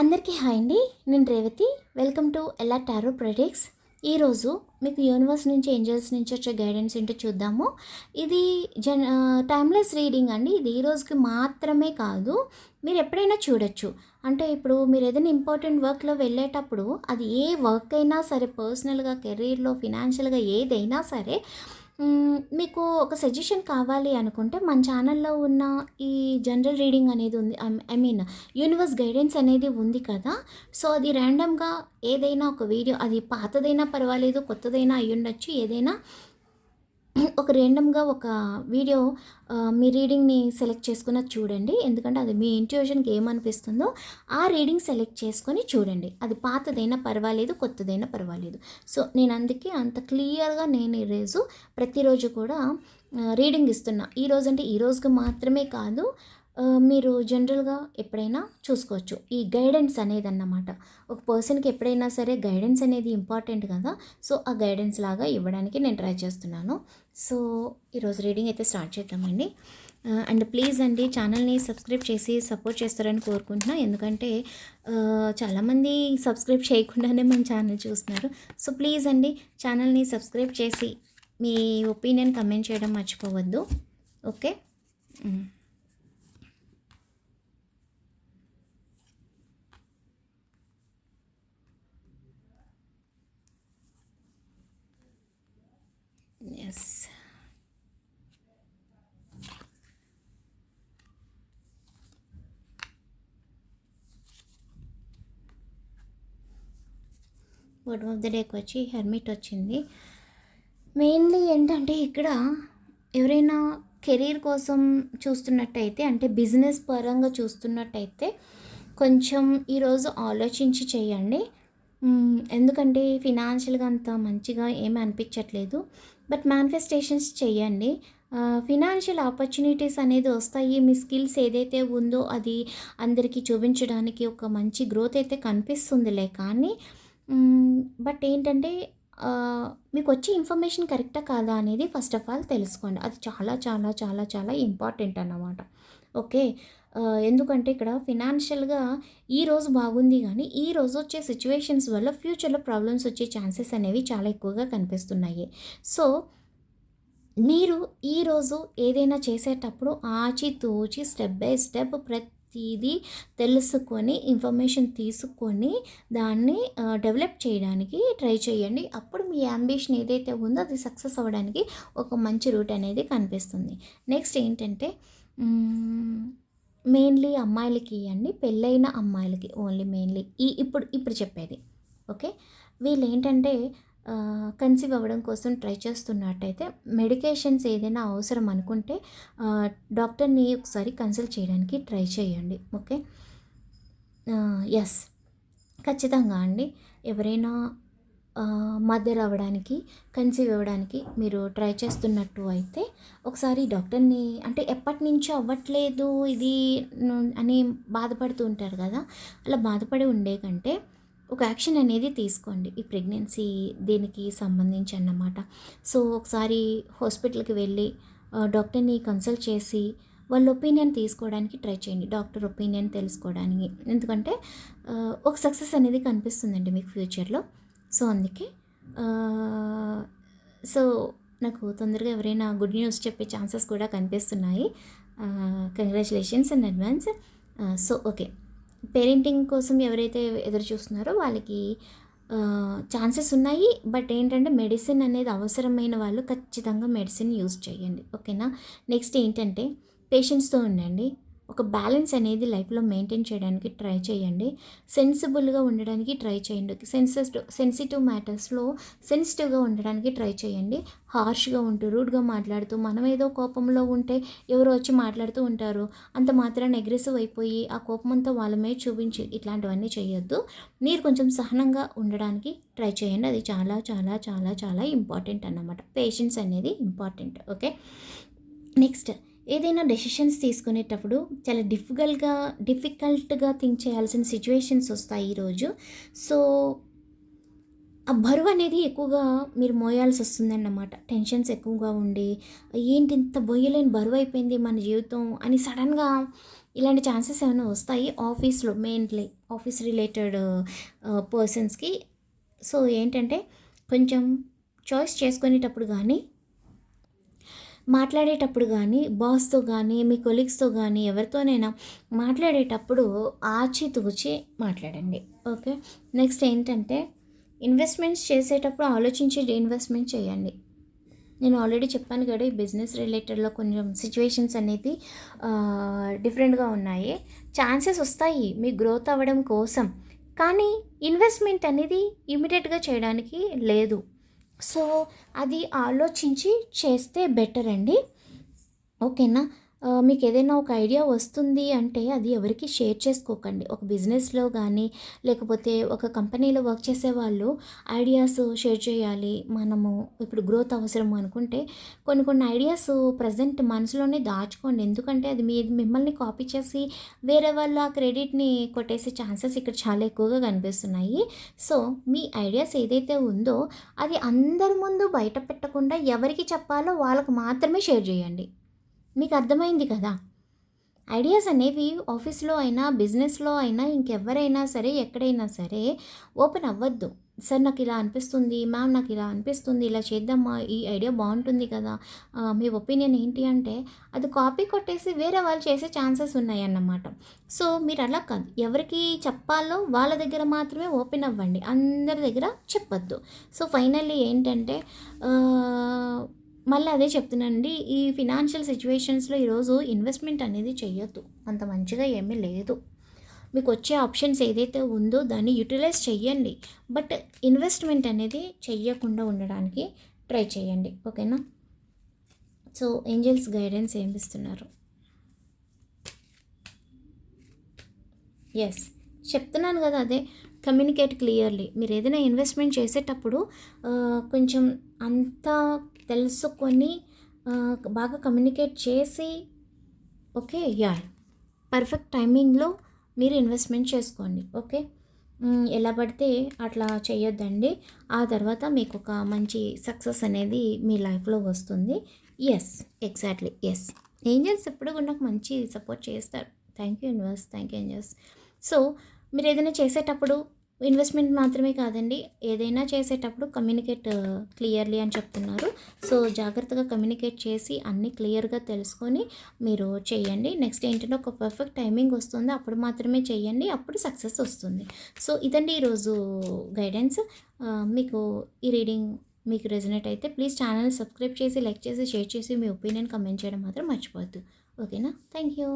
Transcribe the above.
అందరికీ హాయ్ అండి. నేను రేవతి. వెల్కమ్ టు ఎలా టారో ప్రొడక్ట్స్. ఈరోజు మీకు యూనివర్స్ నుంచి ఏంజల్స్ నుంచి వచ్చే గైడెన్స్ ఏంటో చూద్దాము. ఇది జన్ టైమ్లెస్ రీడింగ్ అండి. ఇది ఈ రోజుకి మాత్రమే కాదు మీరు ఎప్పుడైనా చూడొచ్చు. అంటే ఇప్పుడు మీరు ఏదైనా ఇంపార్టెంట్ వర్క్లో వెళ్ళేటప్పుడు అది ఏ వర్క్ అయినా సరే పర్సనల్గా కెరీర్లో ఫినాన్షియల్గా ఏదైనా సరే మీకు ఒక సజెషన్ కావాలి అనుకుంటే మన ఛానల్లో ఉన్న ఈ జనరల్ రీడింగ్ అనేది ఉంది. ఐ మీన్ యూనివర్స్ గైడెన్స్ అనేది ఉంది కదా. సో అది ర్యాండమ్గా ఏదైనా ఒక వీడియో అది పాతదైనా పర్వాలేదు కొత్తదైనా అయ్యుండొచ్చు ఏదైనా ఒక రేండమ్గా ఒక వీడియో మీ రీడింగ్ని సెలెక్ట్ చేసుకున్న చూడండి. ఎందుకంటే అది మీ ఇంట్యూషన్కి ఏమనిపిస్తుందో ఆ రీడింగ్ సెలెక్ట్ చేసుకొని చూడండి. అది పాతదైనా పర్వాలేదు కొత్తదైనా పర్వాలేదు. సో నేను అందుకే అంత క్లియర్గా నేను ఈరోజు ప్రతిరోజు కూడా రీడింగ్ ఇస్తున్నా. ఈరోజు అంటే ఈ రోజుకి మాత్రమే కాదు మీరు జనరల్గా ఎప్పుడైనా చూసుకోవచ్చు. ఈ గైడెన్స్ అనేది అన్నమాట ఒక పర్సన్కి ఎప్పుడైనా సరే గైడెన్స్ అనేది ఇంపార్టెంట్ కదా. సో ఆ గైడెన్స్ లాగా ఇవ్వడానికి నేను ట్రై చేస్తున్నాను. సో ఈరోజు రీడింగ్ అయితే స్టార్ట్ చేద్దామండి. అండ్ ప్లీజ్ అండి ఛానల్ని సబ్స్క్రైబ్ చేసి సపోర్ట్ చేస్తారని కోరుకుంటున్నా. ఎందుకంటే చాలామంది సబ్స్క్రైబ్ చేయకుండానే మన ఛానల్ చూస్తున్నారు. సో ప్లీజ్ అండి ఛానల్ని సబ్స్క్రైబ్ చేసి మీ ఒపీనియన్ కమెంట్ చేయడం మర్చిపోవద్దు. ఓకే మ్. Yes. బాటమ్ ఆఫ్ ద డేకి వచ్చి హెర్మిట్ వచ్చింది. మెయిన్లీ ఏంటంటే ఇక్కడ ఎవరైనా కెరీర్ కోసం చూస్తున్నట్టయితే అంటే బిజినెస్ పరంగా చూస్తున్నట్టయితే కొంచెం ఈరోజు ఆలోచించి చేయండి. ఎందుకంటే ఫినాన్షియల్గా అంత మంచిగా ఏమీ అనిపించట్లేదు. బట్ మేనిఫెస్టేషన్స్ చేయండి. ఫినాన్షియల్ ఆపర్చునిటీస్ అనేది వస్తాయి. మీ స్కిల్స్ ఏదైతే ఉందో అది అందరికీ చూపించడానికి ఒక మంచి గ్రోత్ అయితే కనిపిస్తుందిలే. కానీ బట్ ఏంటంటే మీకు వచ్చే ఇన్ఫర్మేషన్ కరెక్టా కాదా అనేది ఫస్ట్ ఆఫ్ ఆల్ తెలుసుకోండి. అది చాలా చాలా చాలా చాలా ఇంపార్టెంట్ అన్నమాట. ఓకే? ఎందుకంటే ఇక్కడ ఫినాన్షియల్గా ఈ రోజు బాగుంది కానీ ఈ రోజు వచ్చే సిచ్యువేషన్స్ వల్ల ఫ్యూచర్లో ప్రాబ్లమ్స్ వచ్చే ఛాన్సెస్ అనేవి చాలా ఎక్కువగా కనిపిస్తున్నాయి. సో మీరు ఈరోజు ఏదైనా చేసేటప్పుడు ఆచితూచి స్టెప్ బై స్టెప్ ప్రతి ఇది తెలుసుకొని ఇన్ఫర్మేషన్ తీసుకొని దాన్ని డెవలప్ చేయడానికి ట్రై చేయండి. అప్పుడు మీ అంబిషన్ ఏదైతే ఉందో అది సక్సెస్ అవ్వడానికి ఒక మంచి రూట్ అనేది కనిపిస్తుంది. నెక్స్ట్ ఏంటంటే మెయిన్లీ అమ్మాయిలకి ఇవ్వండి. పెళ్ళైన అమ్మాయిలకి ఓన్లీ మెయిన్లీ ఈ ఇప్పుడు ఇప్పుడు చెప్పేది. ఓకే వీళ్ళు ఏంటంటే కన్సీవ్ అవ్వడం కోసం ట్రై చేస్తున్నట్టయితే మెడికేషన్స్ ఏదైనా అవసరం అనుకుంటే డాక్టర్ని ఒకసారి కన్సల్ట్ చేయడానికి ట్రై చేయండి. ఓకే? ఎస్ ఖచ్చితంగా అండి. ఎవరైనా మదర్ అవ్వడానికి కన్సీవ్ అవ్వడానికి మీరు ట్రై చేస్తున్నట్టు అయితే ఒకసారి డాక్టర్ని అంటే ఎప్పటి నుంచో అవ్వట్లేదు ఇది అని బాధపడుతూ ఉంటారు కదా అలా బాధపడి ఉండే కంటే ఒక యాక్షన్ అనేది తీసుకోండి. ఈ ప్రెగ్నెన్సీ దీనికి సంబంధించి అన్నమాట. సో ఒకసారి హాస్పిటల్కి వెళ్ళి డాక్టర్ని కన్సల్ట్ చేసి వాళ్ళ ఒపీనియన్ తీసుకోవడానికి ట్రై చేయండి. డాక్టర్ ఒపీనియన్ తెలుసుకోవడానికి. ఎందుకంటే ఒక సక్సెస్ అనేది కనిపిస్తుందండి మీకు ఫ్యూచర్లో. సో అందుకే సో నాకు తొందరగా ఎవరైనా గుడ్ న్యూస్ చెప్పే ఛాన్సెస్ కూడా కనిపిస్తున్నాయి. Congratulations in advance so okay. Parenting కోసం ఎవరైతే ఎదురు చూస్తున్నారో వాళ్ళకి ఛాన్సెస్ ఉన్నాయి. బట్ ఏంటంటే మెడిసిన్ అనేది అవసరమైన వాళ్ళు ఖచ్చితంగా మెడిసిన్ యూజ్ చేయండి. ఓకేనా? నెక్స్ట్ ఏంటంటే పేషెంట్స్తో ఉండండి. ఒక బ్యాలెన్స్ అనేది లైఫ్లో మెయింటైన్ చేయడానికి ట్రై చేయండి. సెన్సిబుల్గా ఉండడానికి ట్రై చేయండి. సెన్సిటివ్ సెన్సిటివ్ మ్యాటర్స్లో సెన్సిటివ్గా ఉండడానికి ట్రై చేయండి. హార్ష్గా ఉంటూ రూడ్గా మాట్లాడుతూ మనం ఏదో కోపంలో ఉంటే ఎవరో వచ్చి మాట్లాడుతూ ఉంటారు. అంత మాత్రాన్ని అగ్రెసివ్ అయిపోయి ఆ కోపం అంతా వాళ్ళ మీద చూపించి ఇట్లాంటివన్నీ చేయొద్దు. మీరు కొంచెం సహనంగా ఉండడానికి ట్రై చేయండి. అది చాలా చాలా చాలా చాలా ఇంపార్టెంట్ అన్నమాట. పేషెన్స్ అనేది ఇంపార్టెంట్ ఓకే నెక్స్ట్ ఏదైనా డెసిషన్స్ తీసుకునేటప్పుడు చాలా డిఫికల్ట్గా డిఫికల్ట్గా థింక్ చేయాల్సిన సిచ్యువేషన్స్ వస్తాయి ఈరోజు సో ఆ బరువు అనేది ఎక్కువగా మీరు మోయాల్సి వస్తుందన్నమాట. టెన్షన్స్ ఎక్కువగా ఉండి ఏంటి ఇంత బొయ్యలేని బరువు అయిపోయింది మన జీవితం అని సడన్గా ఇలాంటి ఛాన్సెస్ ఏమైనా వస్తాయి? ఆఫీస్లో మెయిన్లీ ఆఫీస్ రిలేటెడ్ పర్సన్స్కి సో ఏంటంటే కొంచెం చాయిస్ చేసుకునేటప్పుడు కానీ మాట్లాడేటప్పుడు కానీ బాస్తో కానీ మీ కొలీగ్స్తో కానీ ఎవరితోనైనా మాట్లాడేటప్పుడు ఆచితూచి మాట్లాడండి. ఓకే? నెక్స్ట్ ఏంటంటే ఇన్వెస్ట్మెంట్స్ చేసేటప్పుడు ఆలోచించి ఇన్వెస్ట్మెంట్ చేయండి. నేను ఆల్రెడీ చెప్పాను కదా ఈ బిజినెస్ రిలేటెడ్లో కొంచెం సిచ్యువేషన్స్ అనేది డిఫరెంట్గా ఉన్నాయి. ఛాన్సెస్ వస్తాయి మీ గ్రోత్ అవ్వడం కోసం. కానీ ఇన్వెస్ట్మెంట్ అనేది ఇమీడియట్గా చేయడానికి లేదు. సో అది ఆలోచించి చేస్తే బెటర్ అండి. ఓకేనా? మీకు ఏదైనా ఒక ఐడియా వస్తుంది అంటే అది ఎవరికి షేర్ చేసుకోకండి. ఒక బిజినెస్లో కానీ లేకపోతే ఒక కంపెనీలో వర్క్ చేసే వాళ్ళు ఐడియాస్ షేర్ చేయాలి. మనము ఇప్పుడు గ్రోత్ అవసరం అనుకుంటే కొన్ని కొన్ని ఐడియాస్ ప్రజెంట్ మనసులోనే దాచుకోండి. ఎందుకంటే అది మీ మిమ్మల్ని కాపీ చేసి వేరే వాళ్ళ క్రెడిట్ని కొట్టేసే ఛాన్సెస్ ఇక్కడ చాలా ఎక్కువగా కనిపిస్తున్నాయి. సో మీ ఐడియాస్ ఏదైతే ఉందో అది అందరి ముందు బయట పెట్టకుండా ఎవరికి చెప్పాలో వాళ్ళకు మాత్రమే షేర్ చేయండి. మీకు అర్థమైంది కదా? ఐడియాస్ అనేవి ఆఫీస్లో అయినా బిజినెస్లో అయినా ఇంకెవరైనా సరే ఎక్కడైనా సరే ఓపెన్ అవ్వద్దు. సార్ నాకు ఇలా అనిపిస్తుంది మ్యామ్ నాకు ఇలా అనిపిస్తుంది ఇలా చేద్దామా? ఈ ఐడియా బాగుంటుంది కదా. మీ ఒపీనియన్ ఏంటి అంటే అది కాపీ కొట్టేసి వేరే వాళ్ళు చేసే ఛాన్సెస్ ఉన్నాయి అన్నమాట సో మీరు అలా కాదు. ఎవరికి చెప్పాలో వాళ్ళ దగ్గర మాత్రమే ఓపెన్ అవ్వండి. అందరి దగ్గర చెప్పొద్దు. సో ఫైనల్లీ ఏంటంటే మళ్ళీ అదే చెప్తున్నానండి ఈ ఫినాన్షియల్ సిచ్యువేషన్స్లో ఈరోజు ఇన్వెస్ట్మెంట్ అనేది చేయొద్దు అంత మంచిగా ఏమీ లేదు. మీకు వచ్చే ఆప్షన్స్ ఏదైతే ఉందో దాన్ని యూటిలైజ్ చెయ్యండి. బట్ ఇన్వెస్ట్మెంట్ అనేది చెయ్యకుండా ఉండడానికి ట్రై చేయండి ఓకేనా? సో ఏంజల్స్ గైడెన్స్ ఏమి ఇస్తున్నారు ఎస్ చెప్తున్నాను కదా అదే కమ్యూనికేట్ క్లియర్లీ మీరు ఏదైనా ఇన్వెస్ట్మెంట్ చేసేటప్పుడు కొంచెం అంతా తెలుసుకొని బాగా కమ్యూనికేట్ చేసి ఓకే యా పర్ఫెక్ట్ టైమింగ్లో మీరు ఇన్వెస్ట్మెంట్ చేసుకోండి ఓకే? ఎలా పడితే అట్లా చేయొద్దండి ఆ తర్వాత మీకు ఒక మంచి సక్సెస్ అనేది మీ లైఫ్లో వస్తుంది. ఎస్ ఎగ్జాక్ట్లీ ఎస్ ఏంజల్స్ ఎప్పుడు కూడా నాకు మంచి సపోర్ట్ చేస్తారు. Thank you universe thank you angels so మీరు ఏదైనా చేసేటప్పుడు ఇన్వెస్ట్మెంట్ మాత్రమే కాదండి. ఏదైనా చేసేటప్పుడు కమ్యూనికేట్ క్లియర్లీ uh, అని చెప్తున్నారు. సో జాగ్రత్తగా కమ్యూనికేట్ చేసి అన్నీ క్లియర్గా తెలుసుకొని మీరు చేయండి. నెక్స్ట్ ఏంటంటే ఒక పర్ఫెక్ట్ టైమింగ్ వస్తుంది. అప్పుడు మాత్రమే చేయండి. అప్పుడు సక్సెస్ వస్తుంది. సో ఇదండి ఈరోజు గైడెన్స్ uh, మీకు ఈ రీడింగ్ మీకు రెజనేట్ అయితే ప్లీజ్ ఛానల్ సబ్స్క్రైబ్ చేసి లైక్ చేసి షేర్ చేసి మీ ఒపీనియన్ కమెంట్ చేయడం మాత్రం మర్చిపోవద్దు. ఓకేనా థ్యాంక్ యూ